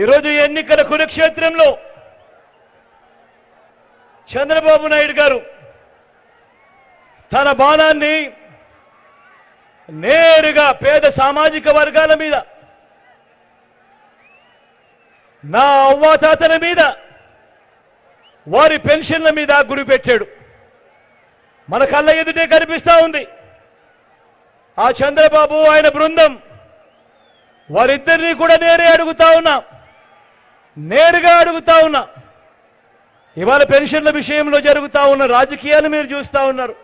ఈరోజు ఎన్నికల కురుక్షేత్రంలో చంద్రబాబు నాయుడు గారు తన బాణాన్ని నేరుగా పేద సామాజిక వర్గాల మీద నా అవ్వాతాతల మీద వారి పెన్షన్ల మీద గురిపెట్టాడు. మన కళ్ళ ఎదుటే కనిపిస్తా ఉంది. ఆ చంద్రబాబు ఆయన బృందం వారిద్దరినీ కూడా నేరే అడుగుతా ఉన్నా. నేరుగా అడుగుతా ఉన్నా. ఇవాళ పెన్షన్ల విషయంలో జరుగుతా ఉన్న రాజకీయాలు మీరు చూస్తా ఉన్నారు.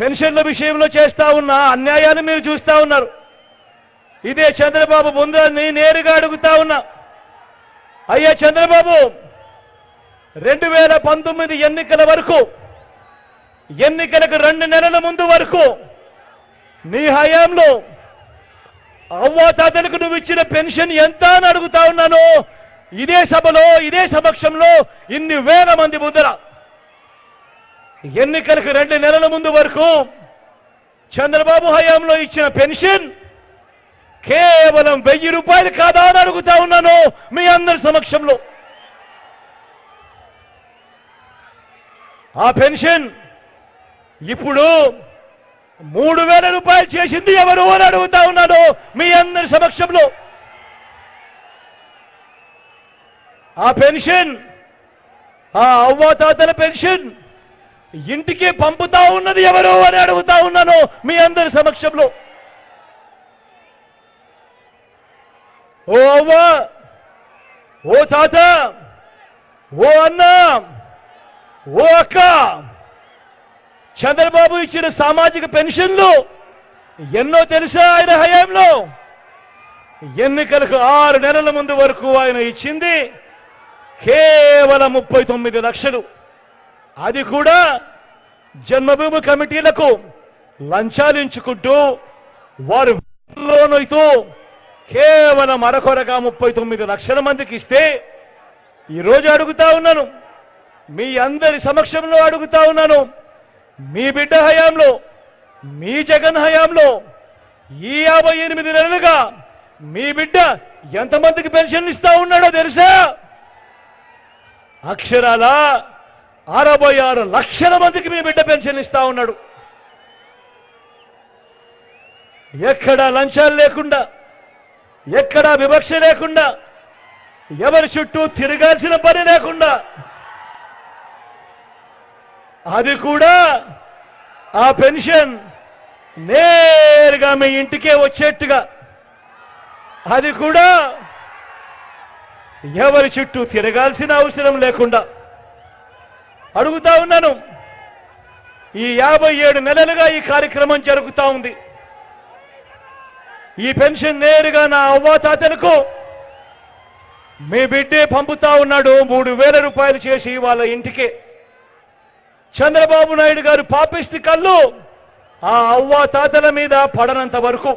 పెన్షన్ల విషయంలో చేస్తా ఉన్న అన్యాయాన్ని మీరు చూస్తా ఉన్నారు. ఇదే చంద్రబాబు బృందాన్ని నేరుగా అడుగుతా ఉన్నా. అయ్యా చంద్రబాబు రెండు వేల పంతొమ్మిది ఎన్నికల వరకు ఎన్నికలకు రెండు నెలల ముందు వరకు నీ హయాంలో అవ్వాతాతలకు నువ్వు ఇచ్చిన పెన్షన్ ఎంత అని అడుగుతా ఉన్నాను ఇదే సభలో ఇదే సమక్షంలో ఇన్ని వేల మంది ముందర. ఎన్నికలకు రెండు నెలల ముందు వరకు చంద్రబాబు హయాంలో ఇచ్చిన పెన్షన్ కేవలం వెయ్యి రూపాయలు కాదా అని అడుగుతా ఉన్నాను మీ అందరి సమక్షంలో. ఆ పెన్షన్ ఇప్పుడు మూడు వేల రూపాయలు చేసింది ఎవరు అని అడుగుతా ఉన్నాడు మీ అందరి సమక్షంలో. ఆ పెన్షన్ ఆ అవ్వాతాతల పెన్షన్ ఇంటికి పంపుతా ఉన్నది ఎవరు అని అడుగుతా ఉన్నాను మీ అందరి సమక్షంలో. ఓ అవ్వ ఓ తాత ఓ అన్న ఓ అక్క చంద్రబాబు ఇచ్చిన సామాజిక పెన్షన్లు ఎన్నో తెలుసా ఆయన హయాంలో? ఎన్నికలకు ఆరు నెలల ముందు వరకు ఆయన ఇచ్చింది కేవలం ముప్పై తొమ్మిది లక్షలు. అది కూడా జన్మభూమి కమిటీలకు లంచాలించుకుంటూ వారు లోనైతూ కేవలం అరకొరగా ముప్పై తొమ్మిది లక్షల మందికి ఇస్తే ఈరోజు అడుగుతా ఉన్నాను. మీ అందరి సమక్షంలో అడుగుతా ఉన్నాను. మీ బిడ్డ హయాంలో మీ జగన్ హయాంలో ఈ యాభై ఎనిమిది నెలలుగా మీ బిడ్డ ఎంతమందికి పెన్షన్ ఇస్తా ఉన్నాడో తెలుసా? అక్షరాల అరవై ఆరు లక్షల మందికి మీ బిడ్డ పెన్షన్ ఇస్తా ఉన్నాడు. ఎక్కడా లంచాలు లేకుండా ఎక్కడా వివక్ష లేకుండా ఎవరి చుట్టూ తిరగాల్సిన పని లేకుండా అది కూడా ఆ పెన్షన్ నేరుగా మీ ఇంటికే వచ్చేట్టుగా. అది కూడా ఎవరి చుట్టూ తిరగాల్సిన అవసరం లేకుండా. అడుగుతా ఉన్నాను. ఈ యాభై ఏడు నెలలుగా ఈ కార్యక్రమం జరుగుతూ ఉంది. ఈ పెన్షన్ నేరుగా నా అవ్వాతాతలకు మీ బిడ్డే పంపుతా ఉన్నాడు. మూడు వేల రూపాయలు చేసి వాళ్ళ ఇంటికే. చంద్రబాబు నాయుడు గారు పాపిష్టి కళ్ళు ఆ అవ్వ తాతల మీద పడనంత వరకు.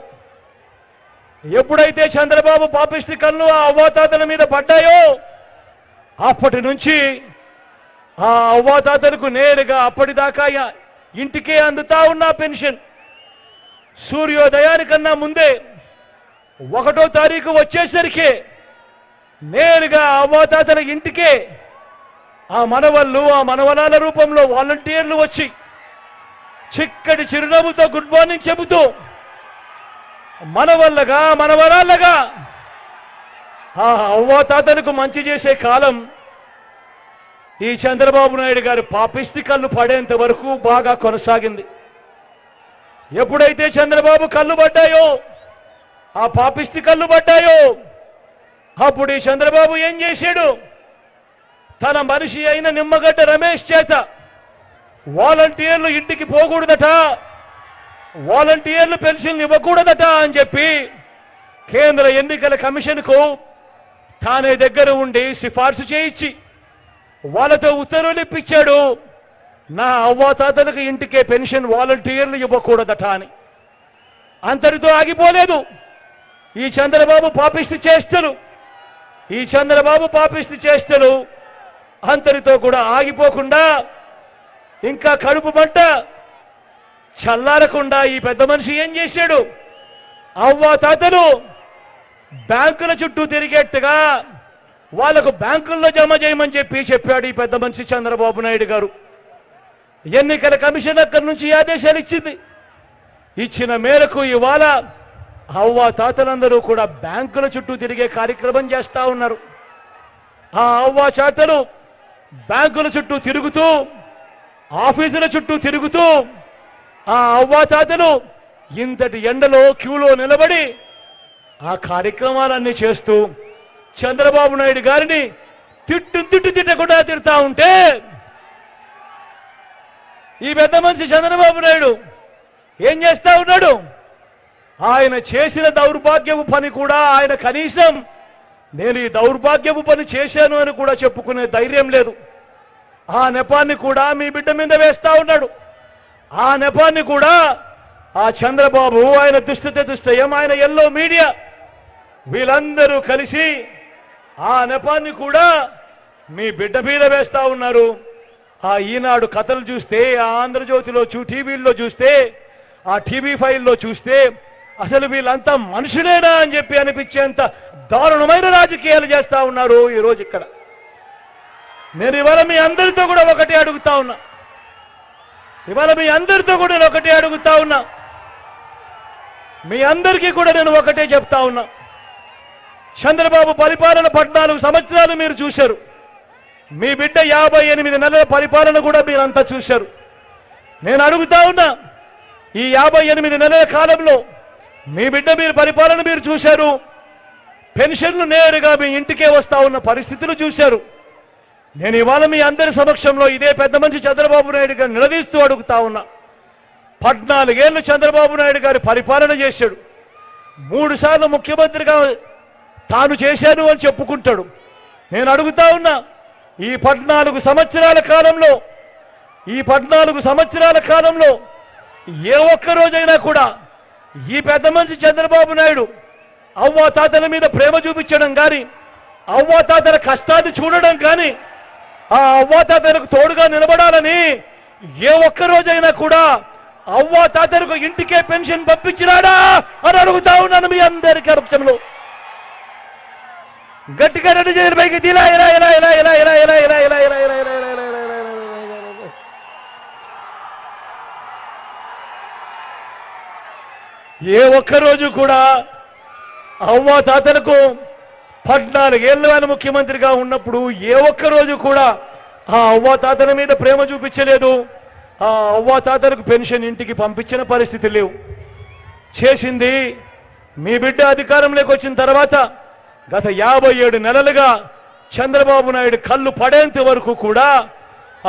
ఎప్పుడైతే చంద్రబాబు పాపిష్టి కళ్ళు ఆ అవ్వ తాతల మీద పడ్డాయో అప్పటి నుంచి ఆ అవ్వ తాతలకు నేరుగా అప్పటిదాకా ఇంటికే అందుతా ఉన్న పెన్షన్. సూర్యోదయానికన్నా ముందే ఒకటో తారీఖు వచ్చేసరికి నేరుగా అవ్వాతాతల ఇంటికే ఆ మనవళ్ళు ఆ మనవలాల రూపంలో వాలంటీర్లు వచ్చి చిక్కటి చిరునవ్వుతో గుడ్ మార్నింగ్ చెబుతూ మనవల్లగా మనవరాళ్ళగా ఆ అవ్వాతాతలకు మంచి చేసే కాలం ఈ చంద్రబాబు నాయుడు గారి పాపిస్తి కళ్ళు పడేంత వరకు బాగా కొనసాగింది. ఎప్పుడైతే చంద్రబాబు కళ్ళు పడ్డాయో ఆ పాపిస్తి కళ్ళు పడ్డాయో అప్పుడు ఈ చంద్రబాబు ఏం చేశాడు? తన మనిషి అయిన నిమ్మగడ్డ రమేష్ చేత వాలంటీర్లు ఇంటికి పోకూడదట వాలంటీర్లు పెన్షన్ ఇవ్వకూడదట అని చెప్పి కేంద్ర ఎన్నికల కమిషన్కు తానే దగ్గర ఉండి సిఫార్సు చేయించి వాళ్ళతో ఉత్తర్వులు ఇప్పించాడు. నా అవ్వాతాతలకు ఇంటికే పెన్షన్ వాలంటీర్లు ఇవ్వకూడదట అని. అంతటితో ఆగిపోలేదు. ఈ చంద్రబాబు పాపిస్తు చేష్టలు ఈ చంద్రబాబు పాపిస్తు చేష్టలు అంతటితో కూడా ఆగిపోకుండా ఇంకా కడుపు పంట చల్లారకుండా ఈ పెద్ద మనిషి ఏం చేశాడు? అవ్వ తాతలు బ్యాంకుల చుట్టూ తిరిగేట్టుగా వాళ్ళకు బ్యాంకుల్లో జమ చేయమని చెప్పి చెప్పాడు ఈ పెద్ద మనిషి చంద్రబాబు నాయుడు గారు. ఎన్నికల కమిషన్ అక్కడి నుంచి ఆదేశాలు ఇచ్చింది. ఇచ్చిన మేరకు ఇవాళ అవ్వ తాతలందరూ కూడా బ్యాంకుల చుట్టూ తిరిగే కార్యక్రమం చేస్తా ఉన్నారు. ఆ అవ్వ చాతలు బ్యాంకుల చుట్టూ తిరుగుతూ ఆఫీసుల చుట్టూ తిరుగుతూ ఆ అవ్వాతాతను ఇంతటి ఎండలో క్యూలో నిలబడి ఆ కార్యక్రమాలన్నీ చేస్తూ చంద్రబాబు నాయుడు గారిని తిట్టు తిట్టు తిట్టకుండా తిడతా ఉంటే ఈ పెద్ద మనిషి చంద్రబాబు నాయుడు ఏం చేస్తా ఉన్నాడు? ఆయన చేసిన దౌర్భాగ్యపు పని కూడా ఆయన కనీసం నేను ఈ దౌర్భాగ్యపు పని చేశాను అని కూడా చెప్పుకునే ధైర్యం లేదు. ఆ నెపాన్ని కూడా మీ బిడ్డ మీద వేస్తా ఉన్నాడు. ఆ నెపాన్ని కూడా ఆ చంద్రబాబు ఆయన దుష్టత దుష్టయం ఆయన ఎల్లో మీడియా వీళ్ళందరూ కలిసి ఆ నెపాన్ని కూడా మీ బిడ్డ మీద వేస్తా ఉన్నారు. ఆ ఈనాడు కథలు చూస్తే ఆ ఆంధ్రజ్యోతిలో చూ టీవీల్లో చూస్తే ఆ టీవీ ఫైల్లో చూస్తే అసలు వీళ్ళంతా మనుషులేనా అని చెప్పి అనిపించేంత దారుణమైన రాజకీయాలు చేస్తా ఉన్నారు ఈరోజు ఇక్కడ. నేను ఇవాళ మీ అందరితో కూడా ఒకటి అడుగుతా ఉన్నా. ఇవాళ మీ అందరితో కూడా నేను ఒకటే అడుగుతా ఉన్నా. మీ అందరికీ కూడా నేను ఒకటే చెప్తా ఉన్నా. చంద్రబాబు పరిపాలన పద్నాలుగు సంవత్సరాలు మీరు చూశారు. మీ బిడ్డ యాభై ఎనిమిది నెలల పరిపాలన కూడా మీరంతా చూశారు. నేను అడుగుతా ఉన్నా ఈ యాభై ఎనిమిది నెలల కాలంలో మీ బిడ్డ మీరు పరిపాలన మీరు చూశారు. పెన్షన్లు నేరుగా మీ ఇంటికే వస్తా ఉన్న పరిస్థితులు చూశారు. నేను ఇవాళ మీ అందరి సమక్షంలో ఇదే పెద్ద మంచి చంద్రబాబు నాయుడు గారు నిలదీస్తూ అడుగుతా ఉన్నా. పద్నాలుగేళ్ళు చంద్రబాబు నాయుడు గారి పరిపాలన చేశాడు. మూడు సార్లు ముఖ్యమంత్రిగా తాను చేశాను అని చెప్పుకుంటాడు. నేను అడుగుతా ఉన్నా ఈ పద్నాలుగు సంవత్సరాల కాలంలో ఈ పద్నాలుగు సంవత్సరాల కాలంలో ఏ ఒక్క రోజైనా కూడా ఈ పెద్ద మనిషి చంద్రబాబు నాయుడు అవ్వ తాతల మీద ప్రేమ చూపించడం కానీ అవ్వ తాతల కష్టాన్ని చూడడం కానీ ఆ అవ్వ తాతలకు తోడుగా నిలబడాలని ఏ ఒక్క రోజైనా కూడా అవ్వ తాతలకు ఇంటికే పెన్షన్ పంపించినాడా అని అడుగుతా ఉన్నాను మీ అందరి కరప్షన్లో గట్టిగా రెడ్డి చేతుల పైకి ఇలా ఇలా ఇలా ఇలా ఇలా ఇలా ఇలా ఇలా ఇలా ఇలా ఇలా ఇలా ఇలా ఇలా ఇలా ఇలా ఇలా ఇలా. ఏ ఒక్క రోజు కూడా అవ్వ తాతలకు పద్నాలుగేళ్ళు ఆయన ముఖ్యమంత్రిగా ఉన్నప్పుడు ఏ ఒక్క రోజు కూడా ఆ అవ్వ తాతల మీద ప్రేమ చూపించలేదు. ఆ అవ్వ తాతలకు పెన్షన్ ఇంటికి పంపించిన పరిస్థితి లేవు. చేసింది మీ బిడ్డ అధికారంలోకి వచ్చిన తర్వాత గత యాభై ఏడు నెలలుగా చంద్రబాబు నాయుడు కళ్ళు పడేంత వరకు కూడా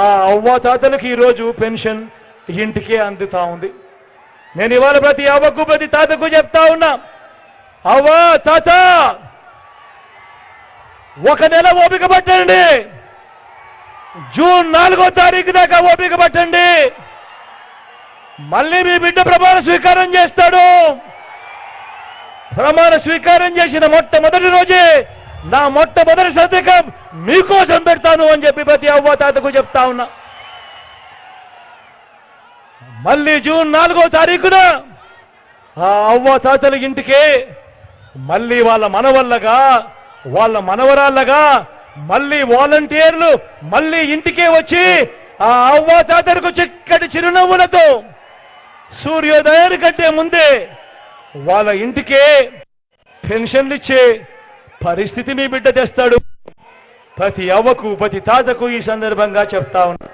ఆ అవ్వ తాతలకు ఈరోజు పెన్షన్ ఇంటికే అందుతా ఉంది. నేను ఇవాళ ప్రతి అవ్వకు ప్రతి తాతకు చెప్తా ఉన్నా. అవ్వా తాత! ఒక నెల ఓపిక పట్టండి. జూన్ నాలుగో తారీఖు దాకా ఓపిక పట్టండి. మళ్ళీ మీ బిడ్డ ప్రమాణ స్వీకారం చేస్తాడు. ప్రమాణ స్వీకారం చేసిన మొట్టమొదటి రోజే నా మొట్టమొదటి సంతకం మీకోసం పెడతాను అని చెప్పి ప్రతి అవ్వ తాతకు చెప్తా ఉన్నా. మళ్ళీ జూన్ నాలుగో తారీఖున ఆ అవ్వ తాతల ఇంటికే మళ్ళీ వాళ్ళ మనవల్లగా వాళ్ళ మనవరాళ్ళగా మళ్ళీ వాలంటీర్లు మళ్ళీ ఇంటికే వచ్చి ఆ అవ్వ తాతలకు చిక్కటి చిరునవ్వులతో సూర్యోదయాని కంటే ముందే వాళ్ళ ఇంటికే పెన్షన్లు ఇచ్చే పరిస్థితి మీ బిడ్డ తెస్తాడు. ప్రతి అవ్వకు ప్రతి తాతకు ఈ సందర్భంగా చెప్తా ఉన్నా.